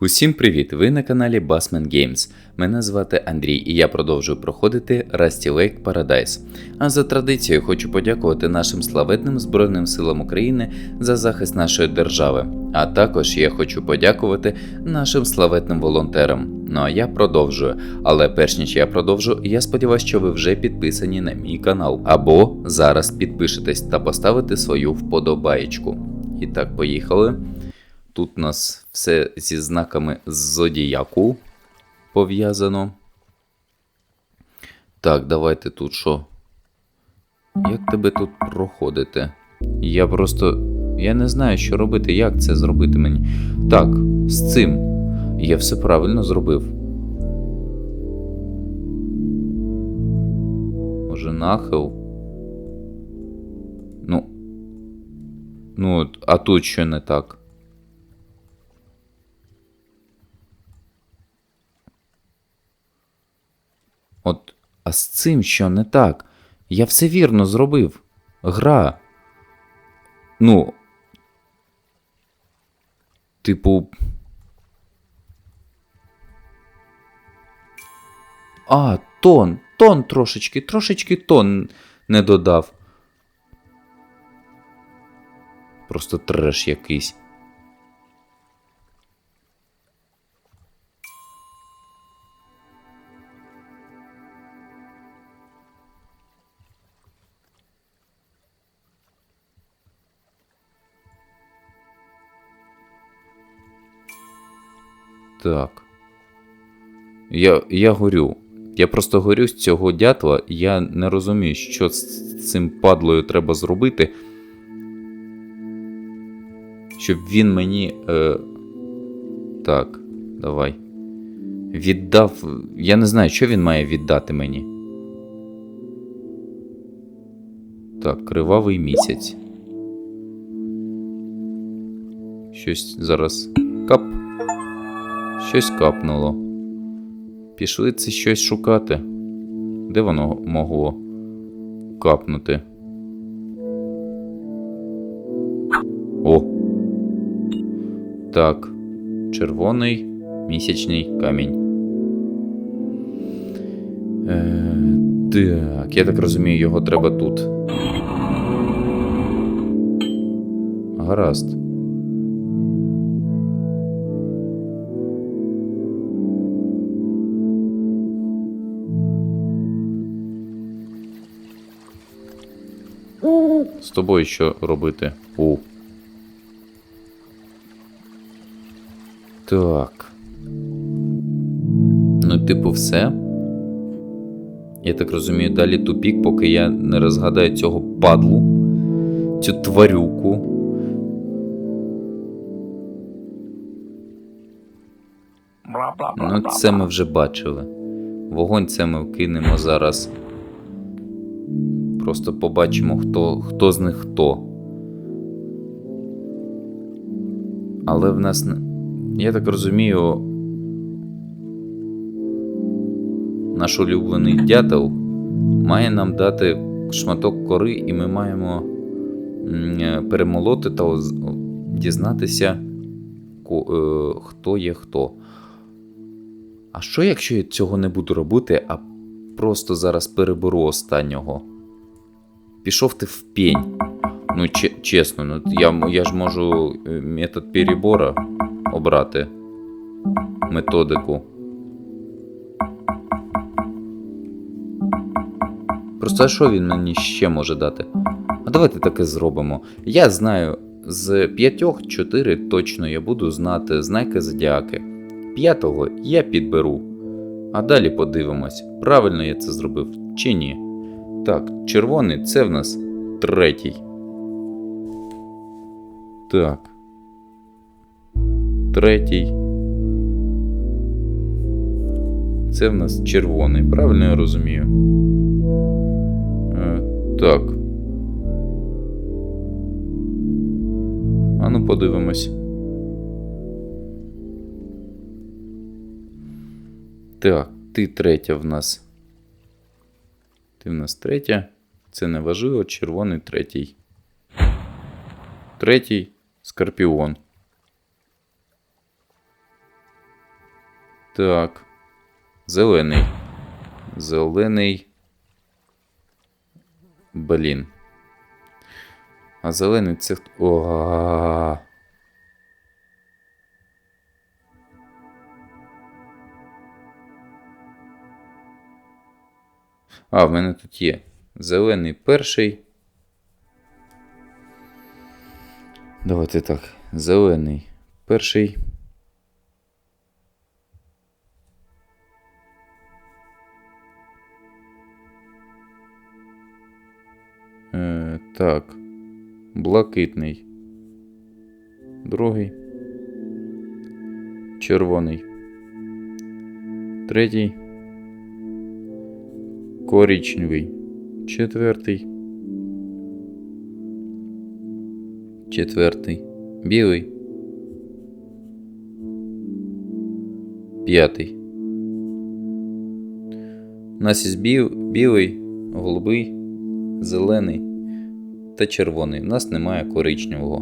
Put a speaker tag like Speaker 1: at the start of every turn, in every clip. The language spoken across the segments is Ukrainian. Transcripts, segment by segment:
Speaker 1: Усім привіт! Ви на каналі Bassman Games. Мене звати Андрій і я продовжую проходити Rusty Lake Paradise. А за традицією хочу подякувати нашим славетним Збройним силам України за захист нашої держави. А також я хочу подякувати нашим славетним волонтерам. Ну а я продовжую. Але перш ніж я продовжу, я сподіваюся, що ви вже підписані на мій канал. Або зараз підпишетесь та поставите свою вподобаєчку. І так, поїхали. Тут у нас все зі знаками зодіяку пов'язано. Так, давайте тут що? Як тебе тут проходити? Я просто. Я не знаю, що робити, як це зробити мені. Так, з цим. Я все правильно зробив. Може, нахил? Ну, а тут що не так? От, а з цим що не так? Я все вірно зробив. Гра. Ну. Типу. А, тон. Тон трошечки, трошечки тон не додав. Просто треш якийсь. Так. Я, я горю. Я просто горю з цього дятла. Я не розумію, що з цим падлою треба зробити. Щоб він мені. Е... Так, давай. Віддав. Я не знаю, що він має віддати мені. Так, кривавий місяць. Щось зараз. Кап. Щось капнуло. Пішли це щось шукати. Де воно могло капнути? Так. Червоний місячний камінь. Е, так, я так розумію, його треба тут. Гаразд. З тобою що робити? У. Так. Ну, типу, все. Я так розумію, далі тупік, поки я не розгадаю цього падлу, цю тварюку. Ну, це ми вже бачили. Вогонь це ми вкинемо зараз. Просто побачимо, хто, хто з них хто. Але в нас. Я так розумію. Наш улюблений дятел має нам дати шматок кори, і ми маємо е, перемолоти та дізнатися, е, хто є хто. А що, якщо я цього не буду робити, а просто зараз переберу останнього? Пішов ти в пень. Ну, че- чесно, ну, я, я ж можу е, метод перебора обрати методику. Просто що він мені ще може дати? А давайте таке зробимо. Я знаю, з п'ятьох чотири точно я буду знати знаки зодіаки. П'ятого я підберу. А далі подивимось, правильно я це зробив чи ні. Так, червоний це в нас третій. Так. Третій. Це в нас червоний, правильно я розумію? Е, так. А ну подивимось. Так, ти третя в нас. Ти в нас третя. Це не важливо, червоний третій. Третій Скорпіон. Так. Зелений. Зелений. Блін. А зелений це. О. А, в мене тут є. Зелений перший. Давайте так. Зелений перший. Так. Блакитний. Другий. Червоний. Третій. Коричневий. Четвертий. Четвертий. Білий. П'ятий. У нас є біл, білий, голубий, зелений та червоний. У нас немає коричневого.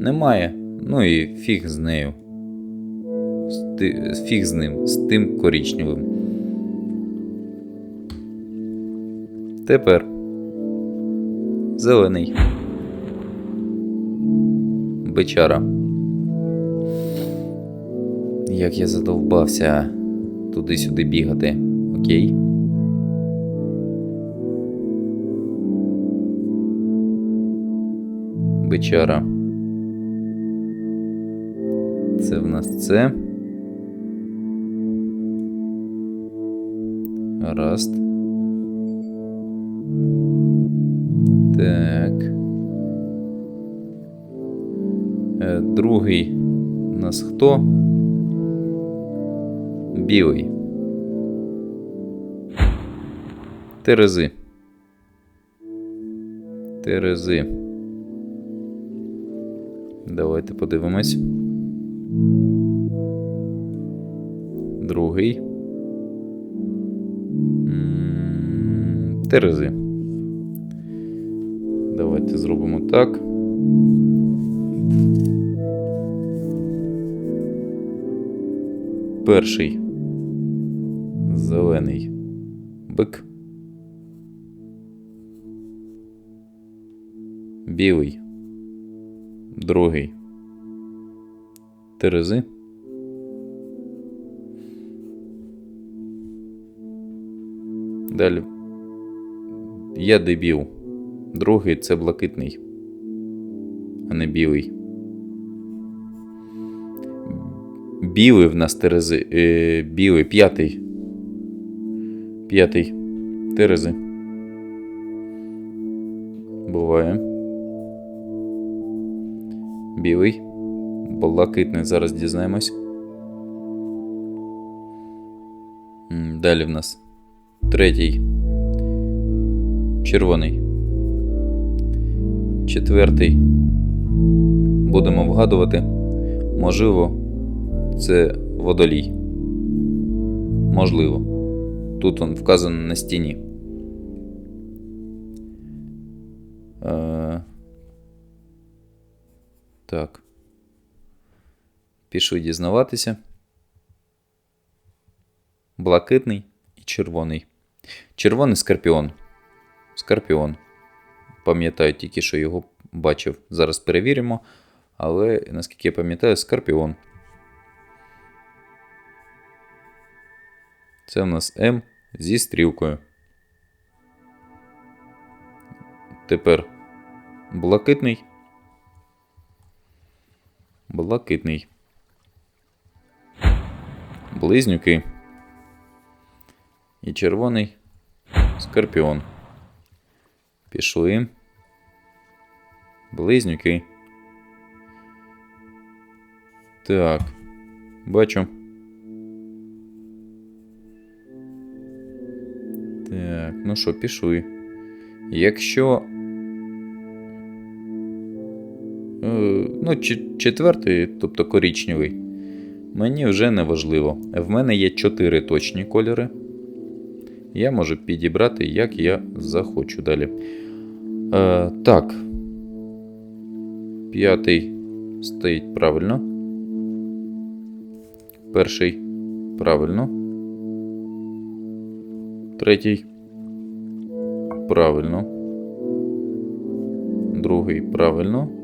Speaker 1: Немає. Ну і фіг з нею. З Фіг з ним, з тим коричневим. Тепер зелений. Бичара. Як я задовбався туди-сюди бігати. Окей. Бичара. Це в нас це. Гаразд. Так. Е, Другий у нас хто? Білий. Терези. Терези. Давайте подивимось. Другий. Терези. Давайте зробимо так. Перший. Зелений. Бик. Білий. Другий. Терези. Далі. Я дебіл. Другий це блакитний, а не білий. Білий в нас Терези. Е, білий, п'ятий. П'ятий. Терези. Буває. Білий. Блакитний. Зараз дізнаємось. Далі в нас третій. Червоний. Четвертий. Будемо вгадувати. Можливо, це водолій. Можливо. Тут он вказано на стіні. Так. Пішли дізнаватися. Блакитний і червоний. Червоний скорпіон. Скорпіон. Пам'ятаю тільки, що його бачив. Зараз перевіримо. Але, наскільки я пам'ятаю, скорпіон. Це у нас М зі стрілкою. Тепер блакитний. Блакитний. Близнюки. І червоний скорпіон. Пішли. Близнюки. Так. Бачу. Так, ну що, пішли. Якщо. Ну, четвертий, тобто коричневий, мені вже не важливо. В мене є чотири точні кольори. Я можу підібрати, як я захочу далі. Е, так. П'ятий стоїть правильно. Перший правильно. Третій. Правильно. Другий правильно.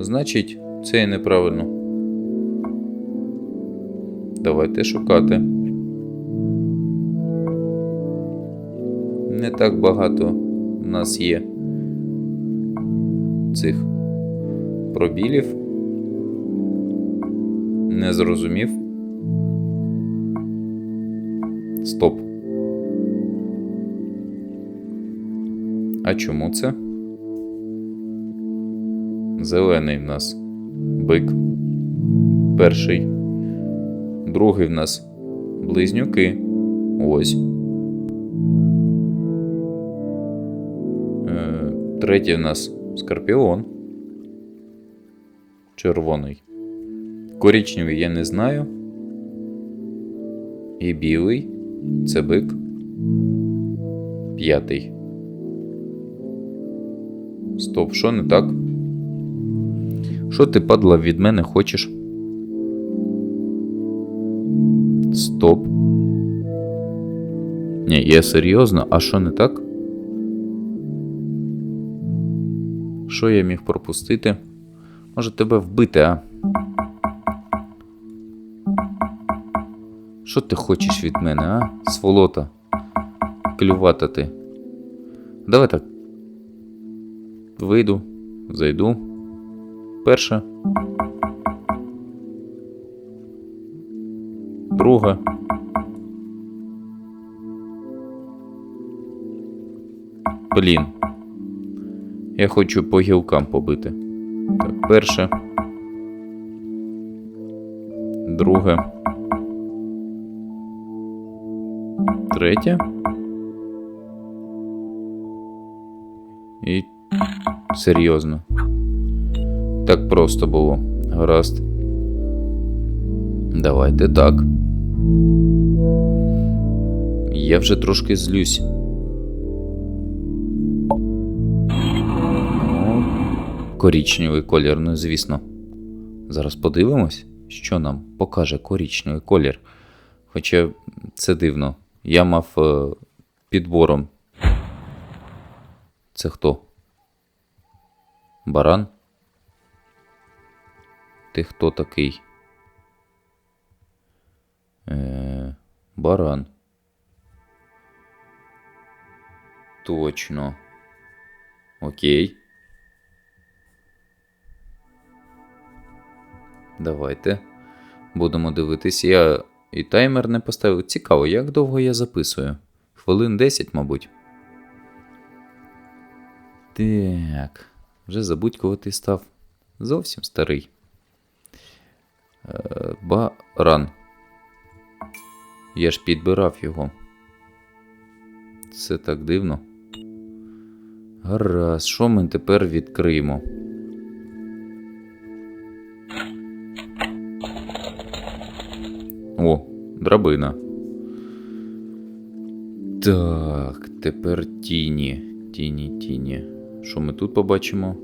Speaker 1: Значить, це і неправильно. Давайте шукати. Не так багато в нас є цих пробілів. Не зрозумів. Стоп. А чому це? Зелений в нас бик. Перший. Другий в нас близнюки. Ось. Е, третій в нас скорпіон. Червоний. Корічневий я не знаю. І білий це бик. П'ятий. Стоп, що не так? Що ти, падла, від мене хочеш? Стоп. Ні, я серйозно, а що не так? Що я міг пропустити? Може тебе вбити, а? Що ти хочеш від мене, а? Сволота. Клювата ти. Давай так. Вийду, зайду. Перша. Друга. Блін. Я хочу по гілкам побити. Так, перше. Друге. Третє. І серйозно. Просто було. Гаразд. Давайте так. Я вже трошки злюсь. Ну, корічневий колір, ну звісно. Зараз подивимось, що нам покаже корічневий колір. Хоча це дивно. Я мав е, підбором. Це хто? Баран? Ти хто такий? Е, баран. Точно. Окей. Давайте. Будемо дивитись. Я і таймер не поставив. Цікаво, як довго я записую? Хвилин 10, мабуть. Так. Вже забудь, коли ти став. Зовсім старий. Баран. Я ж підбирав його. Це так дивно. Гаразд, що ми тепер відкриємо? О, драбина. Так, тепер тіні. Тіні, тіні. Що ми тут побачимо?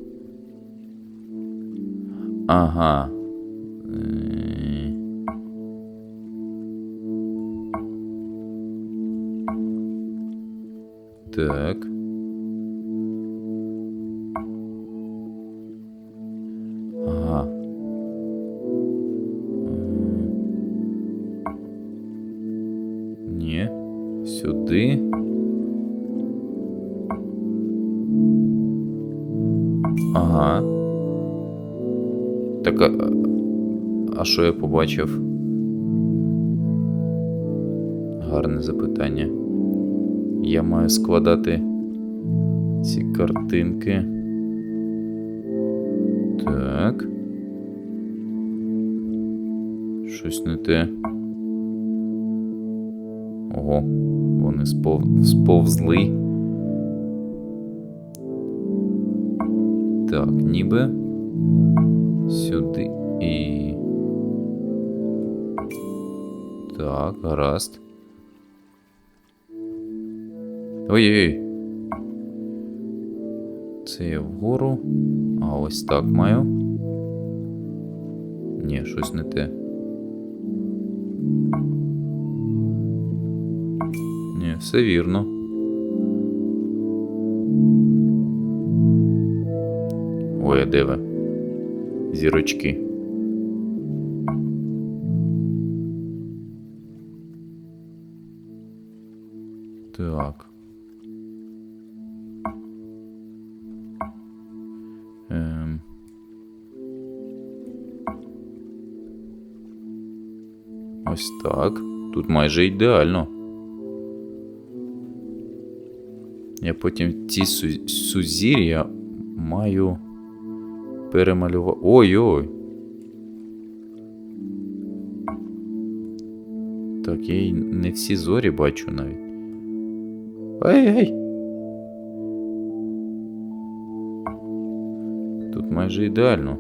Speaker 1: Ага. Що я побачив? Гарне запитання. Я маю складати ці картинки. Так. Щось не те. Ого, вони спов... сповзли. Так, ніби. Сюди і. Так, гаразд. Ой-ой-ой. Це я вгору. А ось так маю. Ні, щось не те. Ні, все вірно. Ой, а де ви? Зірочки. Ось так. Тут майже ідеально. Я потім ці су- сузір'я маю перемалювати. Ой-ой. Так, я й не всі зорі бачу навіть. Ей-ей! Тут майже ідеально.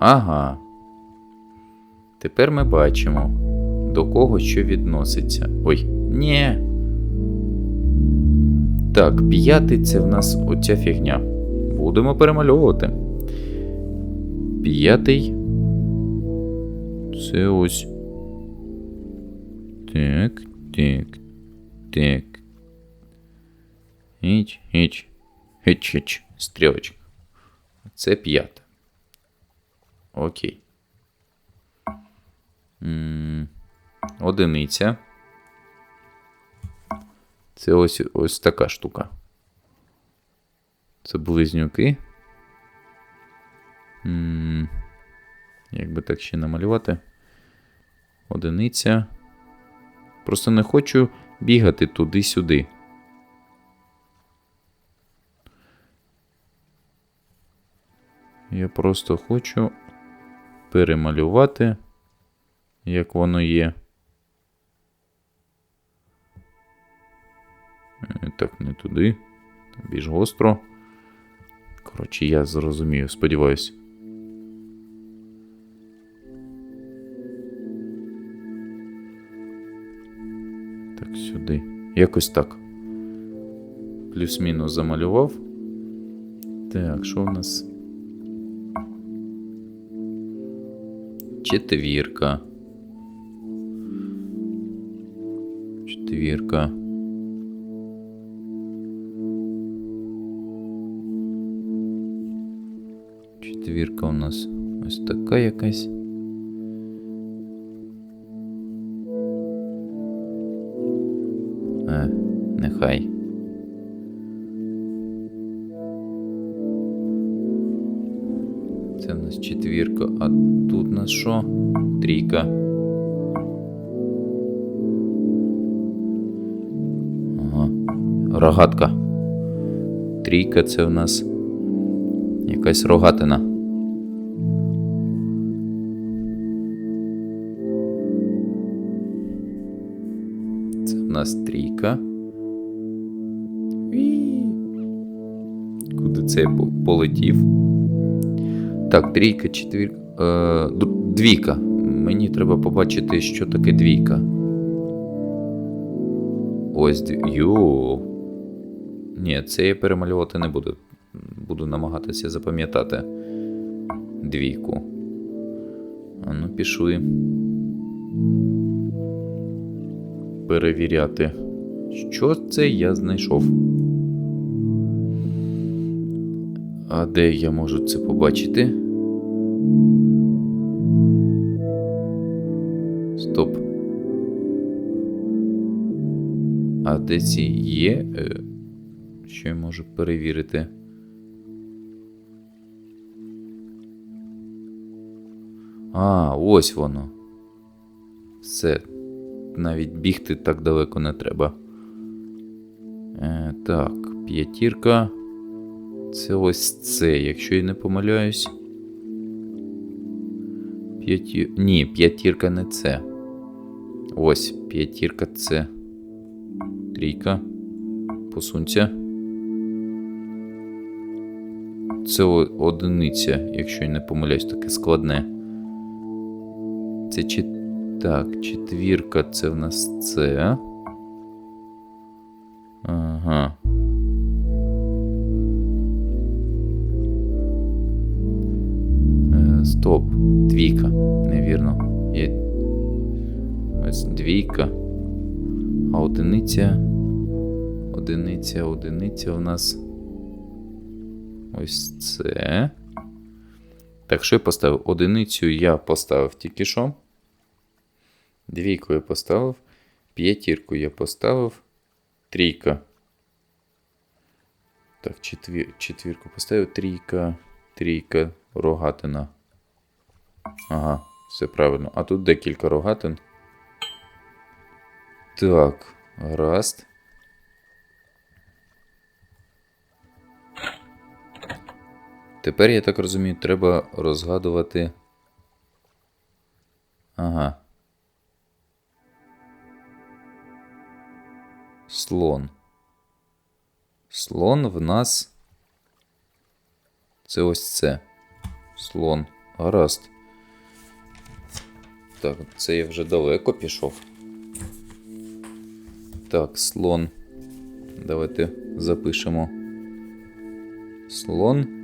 Speaker 1: Ага. Тепер ми бачимо, до кого що відноситься. Ой, ні. Так, п'ятий це в нас оця фігня. Будемо перемальовувати. П'ятий. Це ось. Так, так, так. Іч, іч. Іч, іч. Стрілочка. Це п'ята. Окей. Одиниця. Це ось ось така штука. Це близнюки. Як би так ще намалювати? Одиниця. Просто не хочу бігати туди-сюди. Я просто хочу перемалювати, як воно є. Е, Так, не туди. Більш гостро. Коротше, я зрозумію, сподіваюсь. Так, сюди. Якось так. Плюс-мінус замалював. Так, що в нас? Четвірка. Четвірка. Четвірка у нас ось така якась. Е, нехай. Це в нас четвірка, а тут у нас що? Трійка. Рогатка. Трійка це в нас якась рогатина. Це в нас трійка. Куди це по- полетів? Так, трійка, четвірка. Е, двійка. Мені треба побачити, що таке двійка. Ось. Йоу. Ні, це я перемалювати не буду. Буду намагатися запам'ятати двійку. А ну, пішли. Перевіряти. Що це я знайшов? А де я можу це побачити? Стоп. А де ці є? Що я можу перевірити? А, ось воно. Все. Навіть бігти так далеко не треба. Е, так, п'ятірка. Це ось це, якщо я не помиляюсь. П'яті... Ні, п'ятірка не це. Ось, п'ятірка це. Трійка. Посунься. Це одиниця, якщо я не помиляюсь, таке складне. Це чет... Так, четвірка це в нас це. Ага. Е, Стоп. Двійка. Невірно. Є. Ось двійка. А одиниця. Одиниця, одиниця у нас. Ось це. Так, що я поставив? Одиницю я поставив тільки що. Двійку я поставив. П'ятірку я поставив. Трійка. Так, четвір, четвірку поставив. Трійка. Трійка. Рогатина. Ага, все правильно. А тут декілька рогатин. Так, гаразд. Тепер, я так розумію, треба розгадувати. Ага. Слон. Слон в нас. Це ось це. Слон. Гаразд. Так, це я вже далеко пішов. Так, слон. Давайте запишемо. Слон.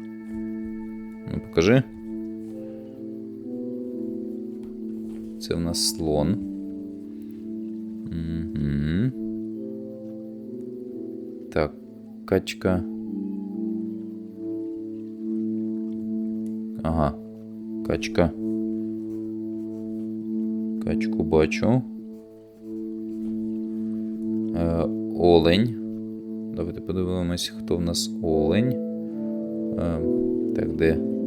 Speaker 1: Покажи. Це в нас слон. Угу. Так, качка. Ага. Качка. Качку бачу. Е, олень. Давайте подивимось, хто в нас олень. Е, так, де?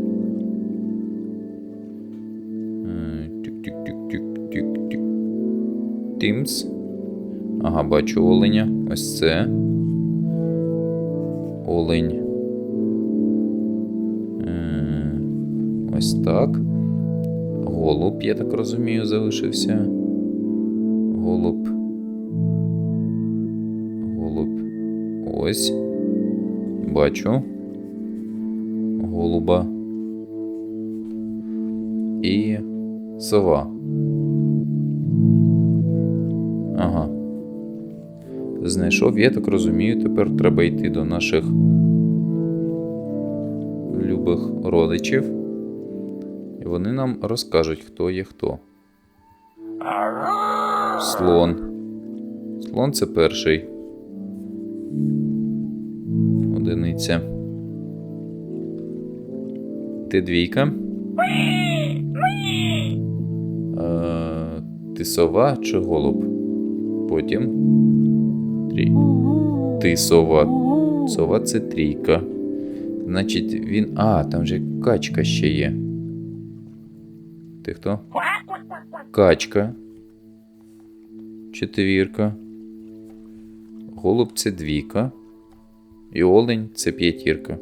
Speaker 1: Тімс. Ага, бачу оленя. Ось це. Олень. Е, Ось так. Голуб, я так розумію, залишився. Голуб. Голуб. Ось. Бачу. Голуба. І сова. Знайшов, я так розумію, тепер треба йти до наших любих родичів. І вони нам розкажуть, хто є хто. Слон. Слон це перший. Одиниця. Ти двійка. Е, ти сова чи голуб? Потім. Трій. Ти сова. Сова це трійка. Значить, він. А, там же качка ще є. Ти хто? Качка. Четвірка. Голуб це двійка. І олень це п'ятірка.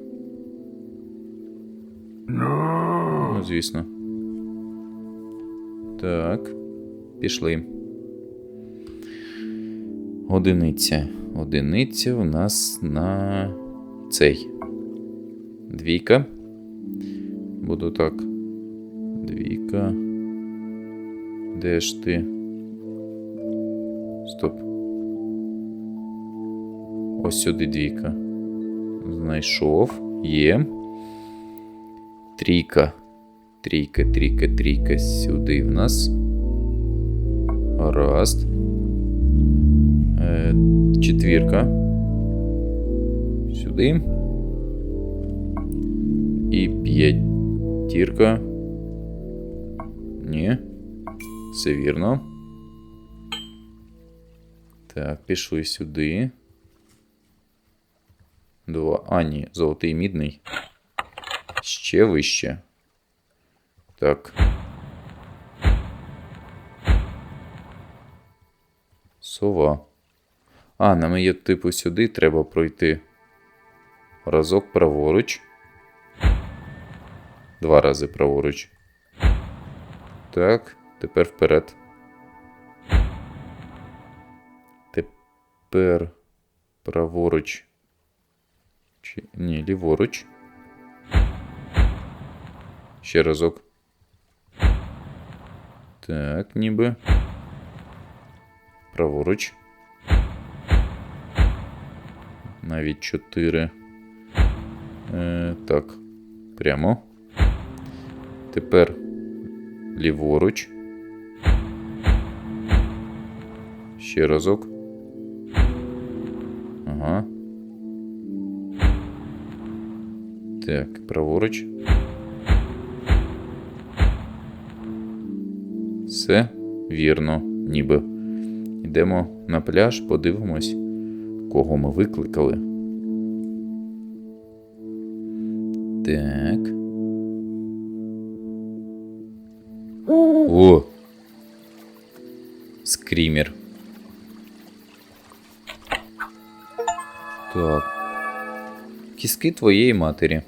Speaker 1: Ну, звісно. Так. Пішли. Одиниця. Одиниця у нас на цей. Двійка. Буду так. Двійка. Де ж ти? Стоп. Ось сюди двійка. Знайшов. Є. Трійка. Трійка, трійка, трійка. Сюди в нас. Гаразд. Четвірка. Сюди. І п'ятірка. Ні. Все вірно. Так, пішли сюди. Два. А, ні, золотий мідний. Ще вище. Так. Сова. А, нам її, типу, сюди треба пройти. Разок праворуч. Два рази праворуч. Так, тепер вперед. Тепер праворуч. Чи... Ні, ліворуч. Ще разок. Так, ніби. Праворуч. Навіть чотири. Е, так. Прямо. Тепер ліворуч. Ще разок. Ага. Так, праворуч. Все вірно, ніби. Йдемо на пляж, подивимось, кого ми викликали. Так. О! Скрімер. Так. Кіски твоєї матері.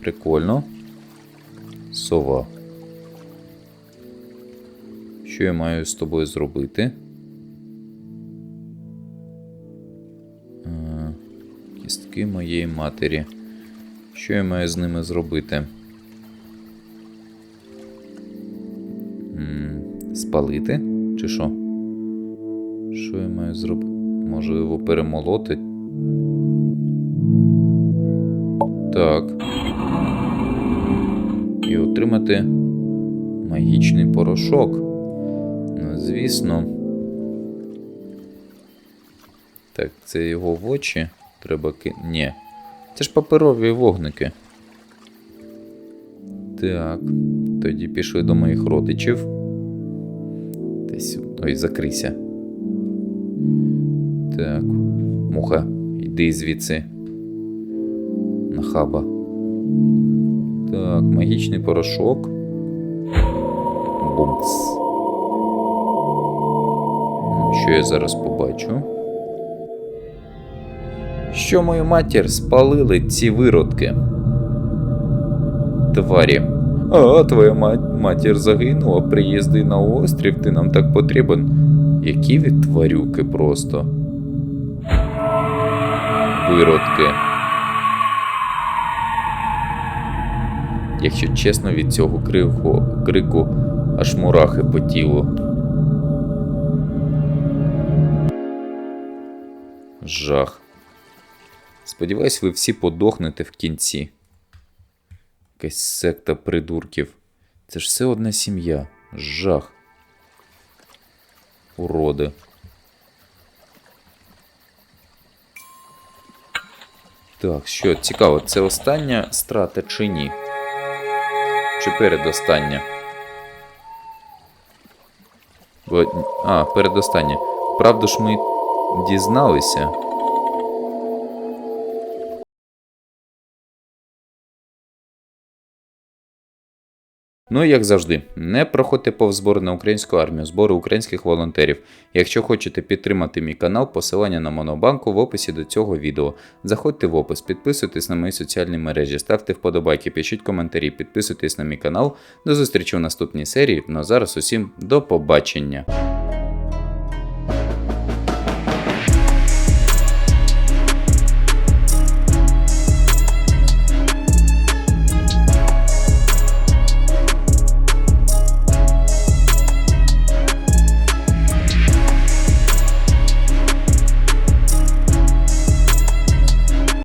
Speaker 1: Прикольно. Сова. Що я маю з тобою зробити? Кістки моєї матері. Що я маю з ними зробити? Спалити? Чи що? Що я маю зробити? Можливо, перемолоти? Так. І отримати магічний порошок. Ну, звісно. Так, це його в очі. Треба ки. Ні. Це ж паперові вогники. Так. Тоді пішли до моїх родичів. Десь. Ой, закрийся. Так. Муха, йди звідси. Нахаба. Так, магічний порошок. Бумц. Ну, що я зараз побачу? Що мою матір спалили ці виродки? Тварі. А, твоя матір загинула, приїзди на острів, ти нам так потрібен. Які від тварюки просто. Виродки. Якщо чесно, від цього крику, крику аж мурахи по тілу. Жах. Сподіваюсь, ви всі подохнете в кінці. Якась секта придурків. Це ж все одна сім'я. Жах. Уроди. Так, що, цікаво, це остання страта чи ні? Чи передостання? А, передостання. Правду ж ми дізналися. Ну і як завжди, не проходьте повз збори на українську армію, збори українських волонтерів. Якщо хочете підтримати мій канал, посилання на Монобанку в описі до цього відео. Заходьте в опис, підписуйтесь на мої соціальні мережі, ставте вподобайки, пишіть коментарі, підписуйтесь на мій канал. До зустрічі в наступній серії. Ну а зараз усім до побачення.